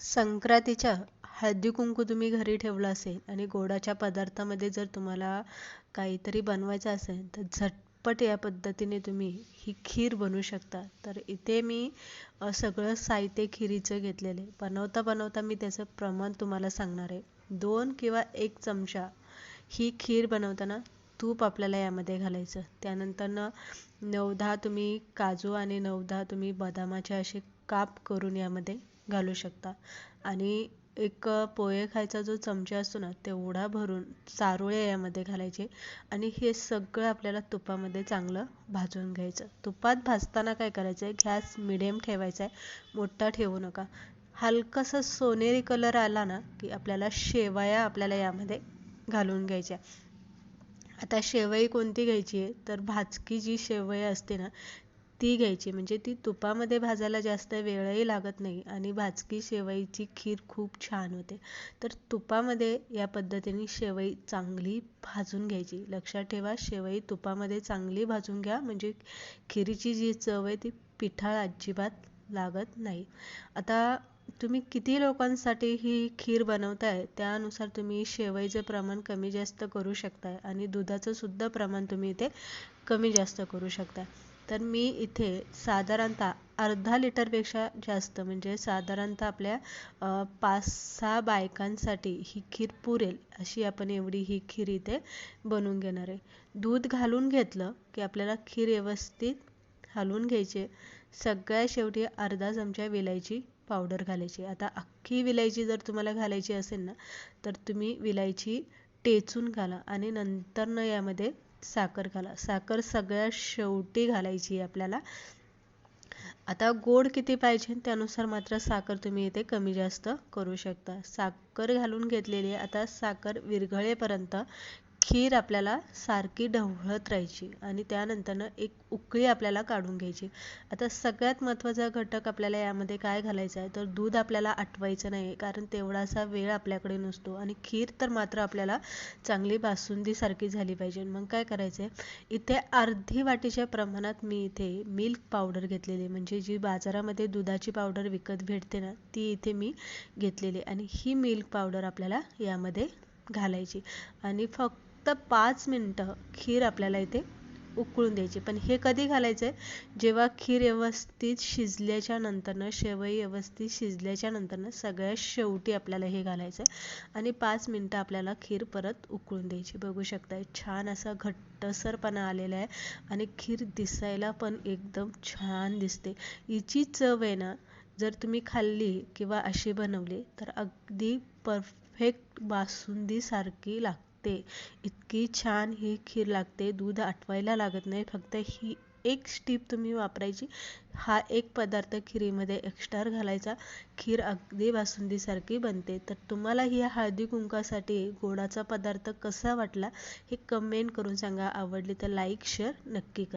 संक्रांतीच्या हळदी कुंकू तुम्ही घरी ठेवलं असेल आणि गोडाच्या पदार्थामध्ये जर तुम्हाला काहीतरी बनवायचं असेल तर झटपट या पद्धतीने तुम्ही ही खीर बनवू शकता. तर इथे मी सगळं साहित्य खिरीचं घेतलेले बनवता बनवता मी त्याचं प्रमाण तुम्हाला सांगणार आहे. दोन किंवा एक चमचा ही खीर बनवताना तूप आपल्याला यामध्ये घालायचं. त्यानंतरनं नऊ दहा तुम्ही काजू आणि नऊ दहा तुम्ही बदामाचे असे काप करून यामध्ये घालू शकता. आणि एक पोहे खायचा जो चमचा असतो ना तेवढा भरून सारोळे यामध्ये घालायचे आणि हे सगळं आपल्याला तुपामध्ये चांगलं भाजून घ्यायचं. तुपात भाजताना काय करायचं आहे गॅस मिडियम ठेवायचा आहे मोठा ठेवू नका. हलकासा सोनेरी कलर आला ना की आपल्याला शेवया आपल्याला यामध्ये घालून घ्यायच्या. आता शेवई कोणती घ्यायची आहे? तर भाजकी जी शेवई असते ना ती घ्यायची. म्हणजे ती तुपामध्ये भाजायला जास्त वेळही लागत नाही आणि भाजकी शेवईची खीर खूप छान होते. तर तुपामध्ये या पद्धतीने शेवई चांगली भाजून घ्यायची. लक्षात ठेवा शेवई तुपामध्ये चांगली भाजून घ्या. म्हणजे खिरीची जी चव आहे ती पिठाळ अजिबात लागत नाही. आता तुम्ही किती लोकांसाठी ही खीर बनवताय त्यानुसार तुम्ही शेवईचं प्रमाण कमी जास्त करू शकताय आणि दुधाचं सुद्धा प्रमाण तुम्ही इथे कमी जास्त करू शकता तर मी इथे साधारणतः अर्धा लिटरपेक्षा जास्त म्हणजे साधारणतः आपल्या पाच सहा बायकांसाठी ही खीर पुरेल अशी आपण एवढी ही खीर इथे बनवून घेणार आहे. दूध घालून घेतलं की आपल्याला खीर व्यवस्थित हलवून घ्यायची. सगळ्या शेवटी अर्धा चमचा विलायची पावडर घालायची. आता अख्खी विलायची जर तुम्हाला घालायची असेल ना तर तुम्ही विलायची टेचून घाला आणि नंतरनं यामध्ये साखर घाला. साखर सगळ्यात शेवटी घालायची आहे आपल्याला. आता गोड किती पाहिजे त्यानुसार मात्र साखर तुम्ही इथे कमी जास्त करू शकता. साखर घालून घेतलेली आहे. आता साखर विरघळेपर्यंत खीर आपल्याला सारखी ढवळत राहायची आणि त्यानंतरनं एक उकळी आपल्याला काढून घ्यायची. आता सगळ्यात महत्त्वाचा घटक आपल्याला यामध्ये काय घालायचा आहे? तर दूध आपल्याला आटवायचं नाही कारण तेवढासा वेळ आपल्याकडे नसतो आणि खीर तर मात्र आपल्याला चांगली बासुंदीसारखी झाली पाहिजे. मग काय करायचं आहे इथे अर्धी वाटीच्या प्रमाणात मी इथे मिल्क पावडर घेतलेली म्हणजे जी बाजारामध्ये दुधाची पावडर विकत भेटते ना ती इथे मी घेतलेली आणि ही मिल्क पावडर आपल्याला यामध्ये घालायची. आणि फक्त फक्त पाच मिनटं खीर आपल्याला इथे उकळून द्यायची. पण हे कधी घालायचं आहे जेव्हा खीर व्यवस्थित शिजल्याच्या नंतरनं शेवई व्यवस्थित शिजल्याच्या नंतरनं सगळ्यात शेवटी आपल्याला हे घालायचं आहे आणि पाच मिनटं आपल्याला खीर परत उकळून द्यायची. बघू शकताय छान असा घट्टसरपणा आलेला आहे आणि खीर दिसायला पण एकदम छान दिसते. हिची चव आहे ना जर तुम्ही खाल्ली किंवा अशी बनवली तर अगदी परफेक्ट बासुंदीसारखी लागते. इतकी छान ही खीर लागते. दूध आटवायला लागत नाही. फक्त ही एक स्टीप तुम्ही वापरायची. हा एक पदार्थ खिरीमध्ये एक्स्ट्रा घालायचा. खीर अगदी बासुंदीसारखी बनते. तर तुम्हाला ही हळदी कुंकासाठी गोडाचा पदार्थ कसा वाटला हे कमेंट करून सांगा. आवडली तर लाईक शेअर नक्की करा.